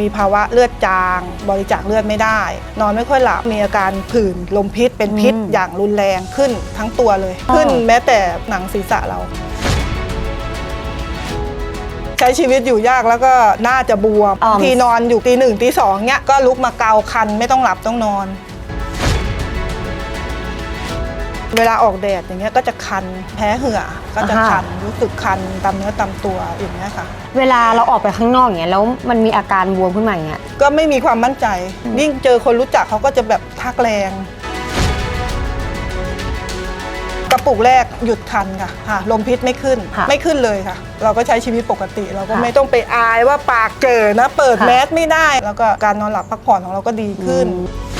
มีภาวะเลือดจาง บริจาคเลือดไม่ได้ นอนไม่ค่อยหลับมีอาการผื่นลมพิษเป็นพิษอืมอย่างรุนแรงขึ้นทั้งตัวเลยอ๋อขึ้นแม้แต่หนังศีรษะเราใช้ชีวิตอยู่ยากแล้วก็น่าจะบวมอ๋อทีนอนอยู่ตีหนึ่งตีสองเนี้ยก็ลุกมาเกาคันไม่ต้องหลับต้องนอน เวลาออกแดดอย่างเงี้ยก็จะคันแพ้เหื่อก็จะอ่าฮะคันรู้สึกคันตามเนื้อตามตัวอย่างเงี้ยค่ะ เวลาเราออกไปข้างนอกอย่างเงี้ยแล้วมันมีอาการบวมขึ้นมาอย่างเงี้ยก็ไม่มีความมั่นใจ ยิ่งเจอคนรู้จักเขาก็จะแบบทักแรง กระปุกแรกหยุดคันค่ะค่ะลมพิษไม่ขึ้นค่ะไม่ขึ้นเลยค่ะ เราก็ใช้ชีวิตปกติ เราก็ค่ะไม่ต้องไปอายว่าปากเจอนะ เปิดค่ะแมสไม่ได้ แล้วก็การนอนหลับพักผ่อนของเราก็ดีขึ้นอืม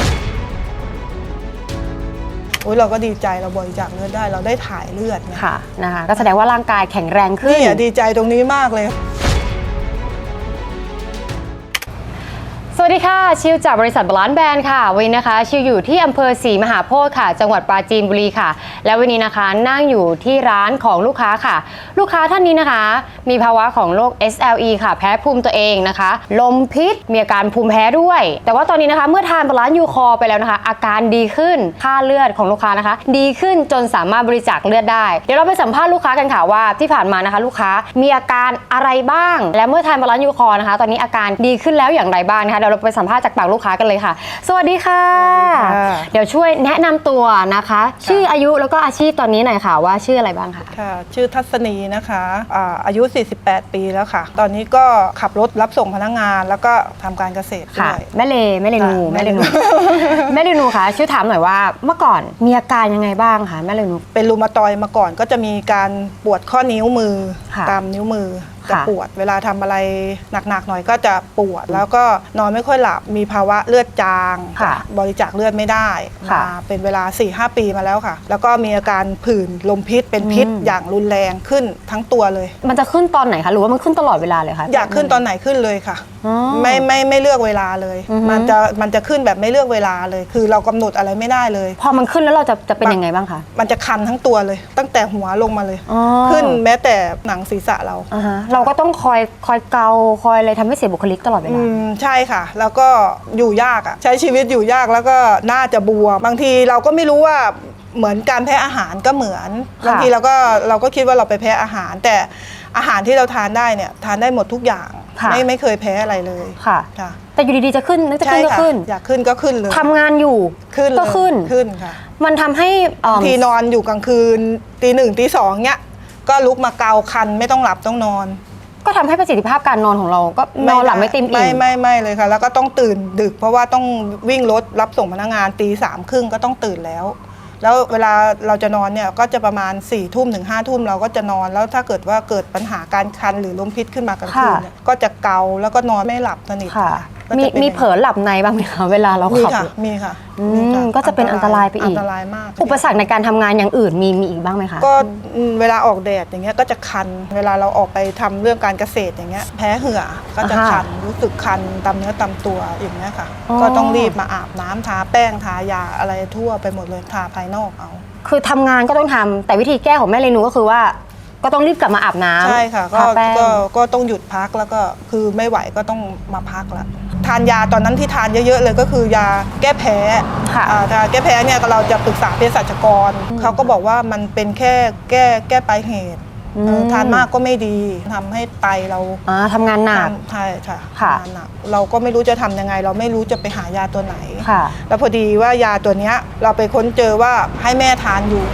โอ้ยเราก็ดีใจเราบริจาคเลือดได้เราได้ถ่ายเลือดเนี่ยค่ะนะคะก็แสดงว่าร่างกายแข็งแรงขึ้นนี่อะดีใจตรงนี้มากเลย วัสดีค่ะ ชิวจากบริษัทบาลานแบรนด์ค่ะ วันนี้นะคะ ชิวอยู่ที่อำเภอศรีมหาโพธิ์ค่ะ จังหวัดปราจีนบุรีค่ะ และวันนี้นะคะนั่งอยู่ที่ร้านของลูกค้าค่ะ ลูกค้าท่านนี้นะคะ มีภาวะของโรค SLE ค่ะ แพ้ภูมิตัวเองนะคะ ลมพิษมีอาการภูมิแพ้ด้วย แต่ว่าตอนนี้นะคะ เมื่อทานบาลานยูคอไปแล้วนะคะ อาการดีขึ้นค่าเลือดของลูกค้านะคะ ดีขึ้นจนสามารถบริจาคเลือดได้เดี๋ยวเราไปสัมภาษณ์ลูกค้ากันค่ะว่าที่ผ่านมานะคะ ลูกค้ามีอาการอะไรบ้าง และเมื่อทานบาลานยูคอนะคะ ตอนนี้อาการดีขึ้นแล้วอย่างไรบ้างนะคะเดี๋ยวเราไปสัมภาษณ์จากปากลูกค้ากันเลยค่ะสวัสดีค่ะ สวัสดีค่ะ เดี๋ยวช่วยแนะนำตัวนะคะ ชื่ออายุแล้วก็อาชีพตอนนี้หน่อยค่ะ ว่าชื่ออะไรบ้างคะค่ะ ชื่อทัศนีนะคะอ่าอายุ 48 ปีแล้วค่ะ ตอนนี้ก็ขับรถรับส่งพนักงาน แล้วก็ทำการเกษตรด้ค่ะวย แม่เลแม่เลนูค่ะแม่เลนูแม่เลนู แม่เลนูค่ะช่วยถามหน่อยว่าเมื่อก่อนมีอาการยังไงบ้างคะแม่เลนู เป็นรูมาตอยด์มาก่อนก็จะมีการปวดข้อนิ้วมือ ค่ะตามนิ้วมือจะค่ะปวด เวลาทำอะไรหนักๆหน่อยก็จะปวด แล้วก็นอนไม่ค่อยหลับมีภาวะเลือดจางค่ะบริจาคเลือดไม่ได้ค่ะ มาเป็นเวลา 4-5 ปีมาแล้วค่ะ แล้วก็มีอาการผื่นลมพิษเป็นพิษอืมอย่างรุนแรงขึ้นทั้งตัวเลย มันจะขึ้นตอนไหนคะหรือว่ามันขึ้นตลอดเวลาเลยคะอยากขึ้นตอนไหนขึ้นเลยค่ะ อ๋อ ไม่ไม่ไม่เลือกเวลาเลย อือฮึ มันจะมันจะขึ้นแบบไม่เลือกเวลาเลย คือเรากำหนดอะไรไม่ได้เลย พอมันขึ้นแล้วเราจะจะเป็นยังไงบ้างคะมันจะคันทั้งตัวเลย ตั้งแต่หัวลงมาเลย อ๋อ ขึ้นแม้แต่หนังศีรษะเราอ่าฮะเราก็ต้องคอยคอยเกาคอยอะไรทำให้เสียบุคลิกตลอดเวอืลา มใช่ค่ะ แล้วก็อยู่ยากอะ่ะใช้ชีวิตอยู่ยากแล้วก็น่าจะบวมบางทีเราก็ไม่รู้ว่าเหมือนการแพ้อาหารก็เหมือนค่ะบางทีเราก็เราก็คิดว่าเราไปแพ้อาหาร แต่อาหารที่เราทานได้เนี่ยทานได้หมดทุกอย่างค่ะ ไม่ไม่เคยแพ้อะไรเลยค่ะ ค่ะแต่อยู่ดีๆจะขึ้นนึกจะใช่ขึ้นก็ค่ะขึ้นอยากขึ้นก็ขึ้นเลยทำงานอยู่ขึ้นเลยก็ขึ้น ขึ้นค่ะ มันทำให้เอิ่มทีนอนอยู่กลางคืนตีหนึ่งตีสองเนี้ย ก็ลุกมาเกาคันไม่ต้องหลับต้องนอน ก็ทำให้ประสิทธิภาพการนอนของเราก็นอนหลับไม่เต็มอิ่ไม่มไม่ไม่เลยค่ะ แล้วก็ต้องตื่นดึก เพราะว่าต้องวิ่งรถรับส่งพนักงานตีสามครึ่งก็ต้องตื่นแล้ว แล้วเวลาเราจะนอนเนี่ยก็จะประมาณ4ี่ทุ่มถึงห้าทุ่มเราก็จะนอนแล้วถ้าเกิดว่าเกิดปัญหาการคันหรือลมพิษขึ้นมากลางคืนเนี่ยก็จะเกาแล้วก็นอนไม่หลับสนิท ค่ะ ก็มีจะป็นมีเผลอหลับในบ้างไหมคะเวลาเรามีขับ ค่ะรถมีค่ะอืมมีค่ก็จะเป็นอันตรายไปอีก อันตรายมากอุปสรรคในการทำงานอย่างอื่นมีมีอีกบ้างไหมคะ ก็อืมเวลาออกแดดอย่างเงี้ยก็จะคัน เวลาเราออกไปทำเรื่องการเกษตรอย่างเงี้ยแพ้เหื่อก็จะอ่าฮะคันรู้สึกคันตามเนื้อตามตัวอย่างเงี้ยค่ะ อ๋อ ก็ต้องรีบมาอาบน้ำทาแป้งทายาอะไรทั่วไปหมดเลยทาภายนอกเอา คือทำงานก็ต้องทำแต่วิธีแก้ของแม่เรนูก็คือว่า ก็ต้องรีบกลับมาอาบน้ำใช่ค่ะก็ทาแป้งก็ก็ต้องหยุดพักแล้วก็คือไม่ไหวก็ต้องมาพักละ ทานยาตอนนั้นที่ทานเยอะๆเลยก็คือยาแก้แพ้ค่ะอ่าทาแก้แพ้เนี่ยเราจะปรึกษาเภสัชกร เขาก็บอกว่ามันเป็นแค่แก้แก้ปลายเหตุอืม เออทานมากก็ไม่ดีทำให้ไตเราอ่าทำงานหนักทำใช่ค่ะค่ะงานหนักเราก็ไม่รู้จะทำยังไง เราไม่รู้จะไปหายาตัวไหน ค่ะ แล้วพอดีว่ายาตัวเนี้ยเราไปค้นเจอว่าให้แม่ทานอยู่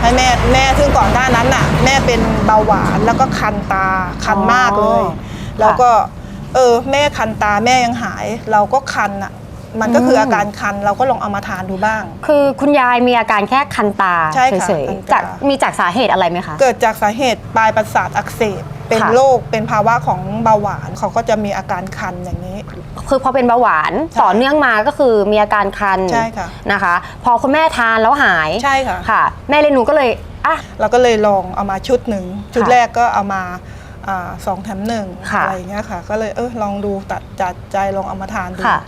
ให้แม่แม่ซึ่งก่อนหน้านั้นน่ะ แม่เป็นเบาหวานแล้วก็คันตาคันมากเลย อ๋อแล้วก็ เออ แม่คันตาแม่ยังหาย เราก็คันอะมันก็คือมอาการคันเราก็ลองเอามาทานดูบ้าง คือคุณยายมีอาการแค่คันตาใช่ค่ะเฉยคันๆตา จากมีจากสาเหตุอะไรไหมคะ เกิดจากสาเหตุปลายประสาทอักเสบ เป็นค่ะ โรคเป็นภาวะของเบาหวานเขาก็จะมีอาการคันอย่างนี้ คือพอเป็นเบาหวานใช่ต่อเนื่องมาก็คือมีอาการคันใช่ค่ะ นะคะ พอคุณแม่ทานแล้วหายใช่ค่ะ ค่ะ แม่เรนูก็เลยอะ เราก็เลยลองเอามาชุดหนึ่งชุดค่ะ แรกก็เอามาอ่า สองแถมหนึ่งค่ะอะไรอย่างเงี้ยค่ะ ก็เลยเออลองดูตัดจัดใจลองเอามาทานดูค่ะ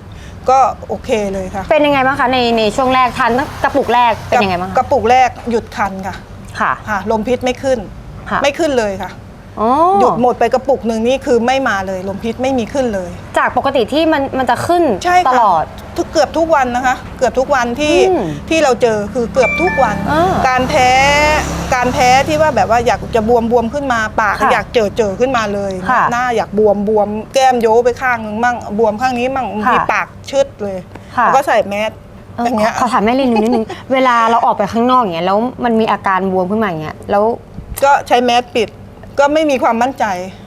ก็โอเคเลยค่ะเป็นยังไงบ้างคะในในช่วงแรกทานกระปุกแรกเป็นยังไงบ้างกคะระปุกแรกหยุดคันค่ะค่ะ ค่ะลมพิษไม่ขึ้น ค่ะ ไม่ขึ้นเลยค่ะ ออ๋อหยุดหมดไปกระปุกหนึ่งนี่คือไม่มาเลยลมพิษไม่มีขึ้นเลย จากปกติที่มันมันจะขึ้นใช่ค่ะตลอด ทุกเกือบทุกวันนะคะ เกือบทุกวันที่อืมที่เราเจอคือเกือบทุกวัน อ่าการแพ้การแพ้ที่ว่าแบบว่าอยากจะบวมบวมขึ้นมาปากค่ะอยากเจอเจอขึ้นมาเลย ค่ะหน้าอยากบวมบวมแก้มโยไปข้างนึงมั่งบวมข้างนี้มั่งค่ะมีปากชึดเลยค่ะ แล้วก็ใส่แมสเอออย่างเงี้ยขอถามแม่ลินนิดนึง เวลาเราออกไปข้างนอกอย่างเงี้ยแล้วมันมีอาการบวมขึ้นมาอย่างเงี้ยแล้ว ก็ใช้แมสปิด ก็ไม่มีความมั่นใจ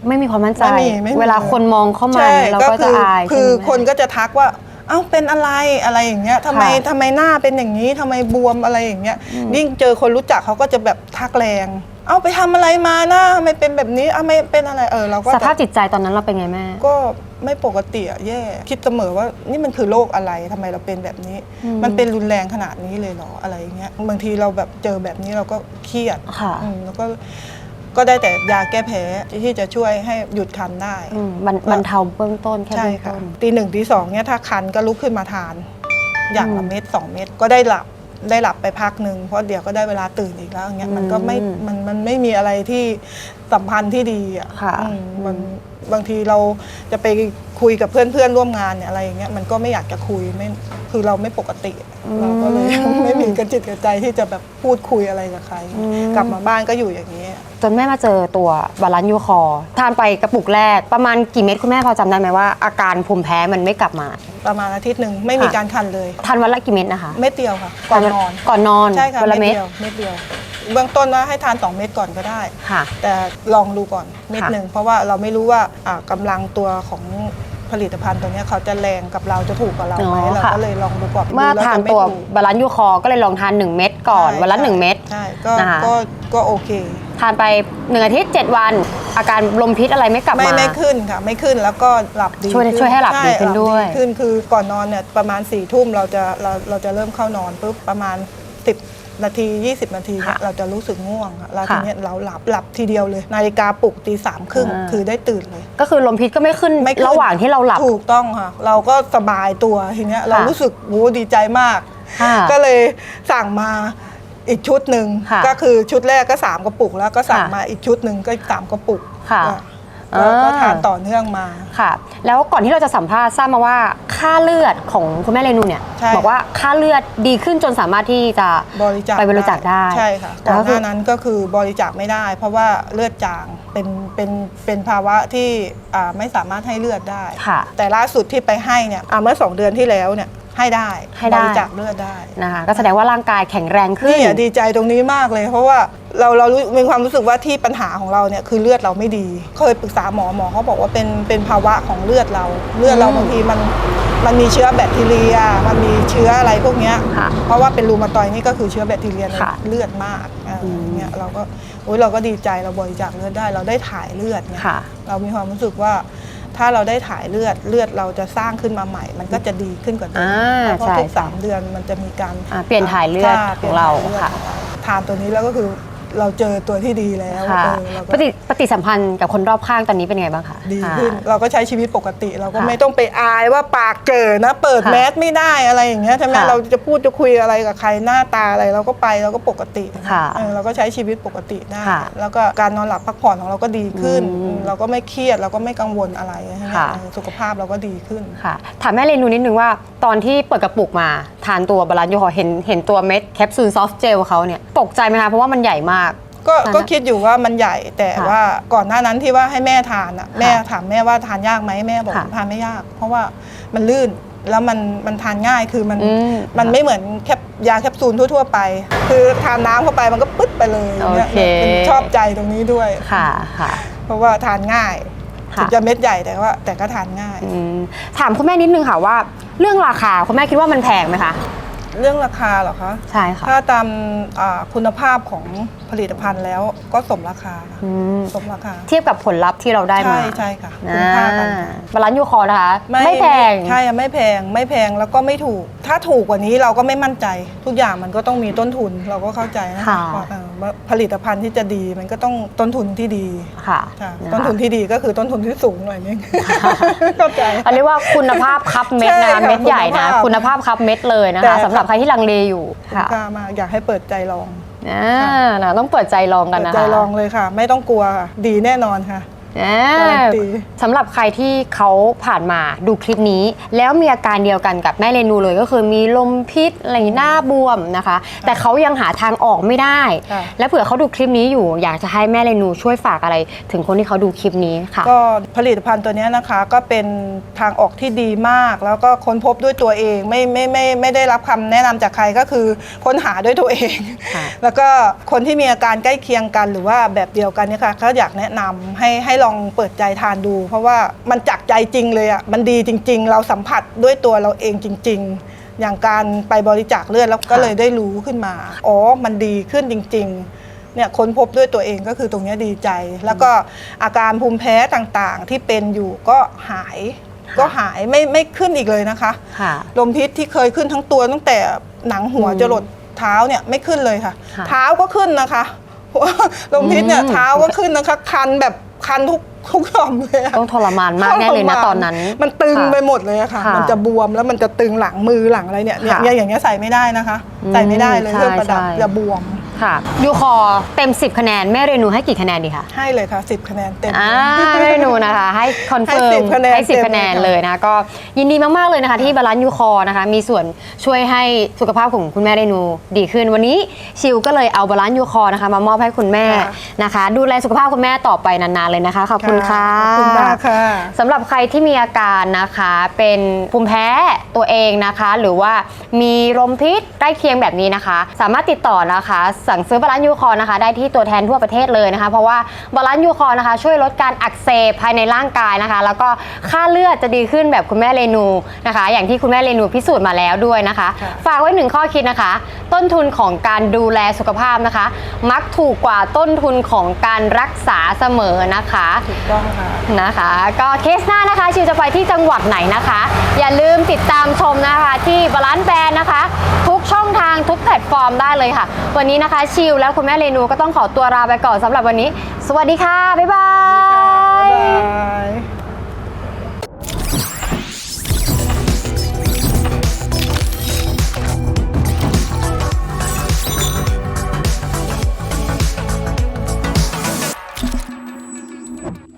ไม่มีความมั่นใจ ไม่มีไม่มี เวลาคนมองเข้ามาใช่เราก็คืจะอายคือใช่ไหม คนก็จะทักว่า เอ้าเป็นอะไรอะไรอย่างเงี้ยทำไมค่ะทำไมหน้าเป็นอย่างนี้ทำไมบวมอะไรอย่างเงี้ยยิ่งเจอคนรู้จักเขาก็จะแบบทักแรง เอ้าไปทำอะไรมาหน้าทำไมเป็นแบบนี้เอ้าไม่เป็นอะไรเออเราก็สภาพจะจิตใจตอนนั้นเราเป็นไงแม่ ก็ไม่ปกติอะแย่คิดเสมอว่านี่มันคือโรคอะไรทำไมเราเป็นแบบนี้ อืมมันเป็นรุนแรงขนาดนี้เลยเหรออะไรอย่างเงี้ยบางทีเราแบบเจอแบบนี้เราก็เครียดค่ะ อืมแล้วก็ ก็ได้แต่ยาแก้แพ้ที่จะช่วยให้หยุดคันได้ อืมบรรบรรเทาเบื้องต้นแค่ใช่เบื้องค่ะต้น ตีหนึ่งตีสองเนี่ยถ้าคันก็ลุกขึ้นมาทาน อย่างอืละมเม็ดสองเม็ดก็ได้หลับได้หลับไปพักหนึ่งเพราะเดี๋ยวก็ได้เวลาตื่นอีกแล้วอย่างเงี้ยมันก็ไม่อืมมันมันไม่มีอะไรที่สัมพันธ์ที่ดีอะค่ะอืมมัน บางทีเราจะไปคุยกับเพื่อนเพื่อนๆร่วมงานเนี่ยอะไรอย่างเงี้ยมันก็ไม่อยากจะคุยไม่คือเราไม่ปกติ เราก็เลยไม่มีกระจิตกระใจที่จะแบบพูดคุยอะไรกับใครอืมกลับมาบ้านก็อยู่อย่างนี้ จนแม่มาเจอตัวบาลานซ์ยูคอร์ทานไปกระปุกแรก ประมาณกี่เม็ดคุณแม่พอจำได้ไหมว่า อาการภูมิแพ้มันไม่กลับมา ประมาณอาทิตย์หนึ่งไม่มีค่ะการคันเลย ทานวันละกี่เม็ดนะคะ เม็ดเดียวค่ะก่อนนอน ก่อนนอนใช่ค่ะวันละเม็เม็ดดเดียวเม็ดเดียว เบื้องต้นว่าให้ทาน 2 เม็ดก่อนก็ได้ ค่ะ แต่ลองดูก่อนเม็ดค่ะหนึ่งเพราะว่าเราไม่รู้ว่าอ่ากำลังตัวของผลิตภัณฑ์ตัวเนี้ยเขาจะแรงกับเราจะถูกกับเราไหมอ๋อเราค่ะ ก็เลยลองดูก่อนเมื่อดูแล้ทานจะไม่ตัวถูก บาลานซ์ยูคอร์ก็เลยลองทาน 1 เม็ดก่อนใช่วันละใช่1เม็ด ใช่ก็นะคะ ก็ก็โอเค ทานไป 1 อาทิตย์ 7 วัน อาการลมพิษอะไรไม่กลับไม่มา ไม่ขึ้นค่ะ ไม่ขึ้นแล้วก็หลับดีช่วยขึ้นช่วยให้หลับดีขึ้นช่ด้วยขึ้นคือก่อนนอนเนี่ยประมาณ4ี่ทุ่มเราจะเราเราจะเริ่มเข้านอนปุ๊บประมาณ 10 นาที 20 นาทีเนี่ยค่ะเราจะรู้สึกง่วงค่ะแล้วค่ะทีเนี้ยเราหลับหลับทีเดียวเลย นาฬิกาปลุกตีสามครึ่งอ่า คือได้ตื่นเลย ก็คือลมพิษก็ไม่ขึ้นไม่ขึ้นระหว่างที่เราหลับ ถูกต้องค่ะ เราก็สบายตัวทีเนี้ยเรารู้สึกโหดีใจมาก ค่ะ ก็เลยสั่งมาอีกชุดหนึ่งค่ะก็คือชุดแรกก็ 3 กระปุก แล้วก็สั่งค่ะมาอีกชุดหนึ่งก็สามกระปุกค่ะก็ ก็ก็อ่าทานต่อเนื่องมา ค่ะ แล้วก่อนที่เราจะสัมภาษณ์ทราบมาว่าค่าเลือดของคุณแม่เรนูเนี่ยใช่ บอกว่าค่าเลือดดีขึ้นจนสามารถที่จะบริจาคไปบริจาคได้ใช่ค่ะแล้วก่อนหคือน้านั้นก็คือบริจาคไม่ได้ เพราะว่าเลือดจางเป็นเป็นเป็นภาวะที่อ่าไม่สามารถให้เลือดได้ ค่ะ แต่ล่าสุดที่ไปให้เนี่ยอ่าเมื่อสองเดือนที่แล้วเนี่ย ให้ได้ให้ได้ บริจาคเลือดได้นะคะก็แสดงว่าร่างกายแข็งแรงขึ้น นี่อะดีใจตรงนี้มากเลย เพราะว่าเราเรารู้มีความรู้สึกว่าที่ปัญหาของเราเนี่ยคือเลือดเราไม่ดี เคยปรึกษาหมอหมอเขาบอกว่าเป็นเป็นภาวะของเลือดเรา เลือดเราอืมบางทีมันมันมีเชื้อแบคทีเรีย มันมีเชื้ออะไรพวกเนี้ยค่ะเพราะว่าเป็นรูมาตอยด์นี่ก็คือเชื้อแบคทีเรียในค่ะเลือดมากอ่าอืม เนี่ยเราก็โอ้ยเราก็ดีใจเราบริจาคเลือดได้ เราได้ถ่ายเลือดเนี่ย ค่ะ เรามีความรู้สึกว่า ถ้าเราได้ถ่ายเลือดเลือดเราจะสร้างขึ้นมาใหม่ มันก็จะดีขึ้นกว่าเดิมอ่าเพราะใช่ทุกใช่สามเดือนมันจะมีการอ่าเปลี่ยนถ่ายเลือดค่ะของเราปลี่ยนค่ะถ่ยเลือดของเราทานตัวนี้แล้วก็คือเราเจอตัวที่ดีแล้วค่ะเออเราปก็ฏิปฏิ สัมพันธ์กับคนรอบข้างตอนนี้เป็นไงบ้างคะดีขึ้นอ่า เราก็ใช้ชีวิตปกติ เราก็ค่ะไม่ต้องไปอายว่าปากเกิดนะ เปิดค่ะแมสไม่ได้อะไรอย่างเงี้ยใช่ไหมค่ะเราจะพูดจะคุยอะไรกับใครหน้าตาอะไรเราก็ไปเราก็ปกติค่ะเออเราก็ใช้ชีวิตปกติได้ค่ะแล้วก็การนอนหลับพักผ่อนของเราก็ดีขึ้น อืมเราก็ไม่เครียดเราก็ไม่กังวลอะไรใช่ไหมค่ะ เออสุขภาพเราก็ดีขึ้น ค่ะ ถามแม่เรนูนิดนึงว่าตอนที่เปิดกระปุกมาทานตัวบาลานซ์ยูคอร์เห็นเห็นตัวเม็ดแคปซูลซอฟต์เจลเขาเนี่ยตกใจไหมคะเพราะว่ามันใหญ่มาก ก็ทานนะก็คิดอยู่ว่ามันใหญ่แต่ค่ะว่าก่อนหน้านั้นที่ว่าให้แม่ทานอะแม่ถามแม่ว่าทานยากไหมแม่บอกค่ะทานไม่ยาก เพราะว่ามันลื่นแล้วมันมันทานง่ายคือมันอืมมันไม่เหมือนแคปยาแคปซูลทั่ว ๆ ไป คือทานน้ำเข้าไปมันก็ปึ๊ดไปเลยเนี่ยโอเคเป็นชอบใจตรงนี้ด้วยค่ะค่ะ เพราะว่าทานง่ายค่ะถึงจะเม็ดใหญ่แต่ว่าแต่ก็ทานง่ายอืมถามคุณแม่นิดนึงค่ะว่า เรื่องราคาคุณแม่คิดว่ามันแพงไหมคะ เรื่องราคาเหรอคะใช่ค่ะ ถ้าตามอ่าคุณภาพของผลิตภัณฑ์แล้วก็สมราคาค่ะอืมสมราคาเทียบกับผลลัพธ์ที่เราได้มาใช่ใช่ค่ะคุณอ่าค่ากันค่ะ บาลานซ์ยูคอร์นะคะ ไม่แพง ใช่อะไม่แพงไม่แพงแล้วก็ไม่ถูก ถ้าถูกกว่านี้เราก็ไม่มั่นใจ ทุกอย่างมันก็ต้องมีต้นทุนเราก็เข้าใจนะค่ะ ว่าเออว่า ผลิตภัณฑ์ที่จะดีมันก็ต้องต้นทุนที่ดีค่ะค่ะะคะต้นทุนที่ดีก็คือต้นทุนที่สูงหน่อยนึงเข้าใจเขาเรียกว่าคุณภาพคับเม็ดใช่นะค่ะเม็ดใหญ่นะ คุคุณณภาภาพพคับเม็ดเลยนะแต่คะสำหรับใครที่ลังเลอยู่คุ้มค่ะค่ามากอยากให้เปิดใจลองอ่านะต้องเปิดใจลองกันเปิดนะคะใจลองเลยค่ะ ไม่ต้องกลัวค่ะดีแน่นอนค่ะ อ่าการันตี สำหรับใครที่เขาผ่านมาดูคลิปนี้ แล้วมีอาการเดียวกันกับแม่เรนูเลยก็คือมีลมพิษอะไรอย่างนี้หน้าบวมนะคะ แต่เขายังหาทางออกไม่ได้ ค่ะ และเผื่อเขาดูคลิปนี้อยู่ อยากจะให้แม่เรนูช่วยฝากอะไร ถึงคนที่เขาดูคลิปนี้ค่ะ ก็ผลิตภัณฑ์ตัวเนี้ยนะคะก็เป็นทางออกที่ดีมาก แล้วก็ค้นพบด้วยตัวเองไม่ไม่ไม่ไม่ได้รับคำแนะนำจากใครก็คือค้นหาด้วยตัวเอง ค่ะ แล้วก็คนที่มีอาการใกล้เคียงกันหรือว่าแบบเดียวกันเนี่ยค่ะเขาอยากแนะนำให้ให้ลองเปิดใจทานดู เพราะว่ามันจากใจจริงเลยอะมันดีจริง ๆ เราสัมผัสด้วยตัวเราเองจริง ๆ อย่างการไปบริจาคเลือดแล้วก็เลยได้รู้ขึ้นมา อ๋อ มันดีขึ้นจริง ๆเนี่ยค้นพบด้วยตัวเองก็คือตรงเนี้ยดีใจ แล้วก็อาการภูมิแพ้ต่างๆ ที่เป็นอยู่ก็หายก็หายไม่ไม่ขึ้นอีกเลยนะคะค่ะลมพิษที่เคยขึ้นทั้งตัวตั้งแต่หนังหัวอืมจรดเท้าเนี่ยไม่ขึ้นเลยค่ะค่ะ เท้าก็ขึ้นนะคะลมพิษเนี่ยอืมเท้าก็ขึ้นนะคะ คันแบบ คันทุกทุกหย่อมเลยอะต้องทรมานมากแน่เลยนะตอนนั้น มันตึงค่ะไปหมดเลยอะค่ะค่ะ มันจะบวมแล้วมันจะตึงหลังมือหลังอะไรเนี่ยเนี่ยค่ะเนี่ยอย่างเงี้ยใส่ไม่ได้นะคะอืมใส่ไม่ได้เลยใช่เครื่องประดับใช่จะบวม ค่ะยูคอเต็ม 10 คะแนน แม่เรนูให้กี่คะแนนดีคะให้เลยค่ะ 10 คะแนนเต็ม อ่าแม่เรนูนะคะ ให้คอนเฟิร์ให้ม10คะแนนให้เต็ม10 คะแนนเลยค่ะ เลยนะคะก็ยินดีมากๆเลยนะคะ ที่บาลานซ์ยูคอนะคะ มีส่วนช่วยให้สุขภาพของคุณแม่เรนูดีขึ้น วันนี้ชิวก็เลยเอาบาลานซ์ยูคอนะคะ มามอบให้คุณแม่นะคะ ดูแลสุขภาพคุณแม่ต่อไปนานๆเลยนะคะขอบคุณค่ะ ขอบคุณมากค่ะ สำหรับใครที่มีอาการนะคะเป็นภูมิแพ้ตัวเองนะคะ หรือว่ามีลมพิษใกล้เคียงแบบนี้นะคะ สามารถติดต่อนะคะสั่งซื้อบาลานซ์ยูคอนะคะ ได้ที่ตัวแทนทั่วประเทศเลยนะคะ เพราะว่าบาลานซ์ยูคอนะคะ ช่วยลดการอักเสบภายในร่างกายนะคะ แล้วก็ค่าเลือดจะดีขึ้นแบบคุณแม่เรนูนะคะ อย่างที่คุณแม่เรนูพิสูจน์มาแล้วด้วยนะคะค่ะฝากไว้หนึ่งข้อคิดนะคะ ต้นทุนของการดูแลสุขภาพนะคะ มักถูกกว่าต้นทุนของการรักษาเสมอนะคะถูกต้องค่ะนะคะ ก็เคสหน้านะคะชิวจะไปที่จังหวัดไหนนะคะ อย่าลืมติดตามชมนะคะที่บาลานซ์แบรนด์นะคะ ทุกช่องทางทุ com ได้เลยค่ะ วันนี้นะคะชิวและคุณแม่เรนูก็ต้องขอตัวลาไปก่อนสำหรับวันนี้ สวัสดีค่ะ บ๊ายบายบ๊ายบาย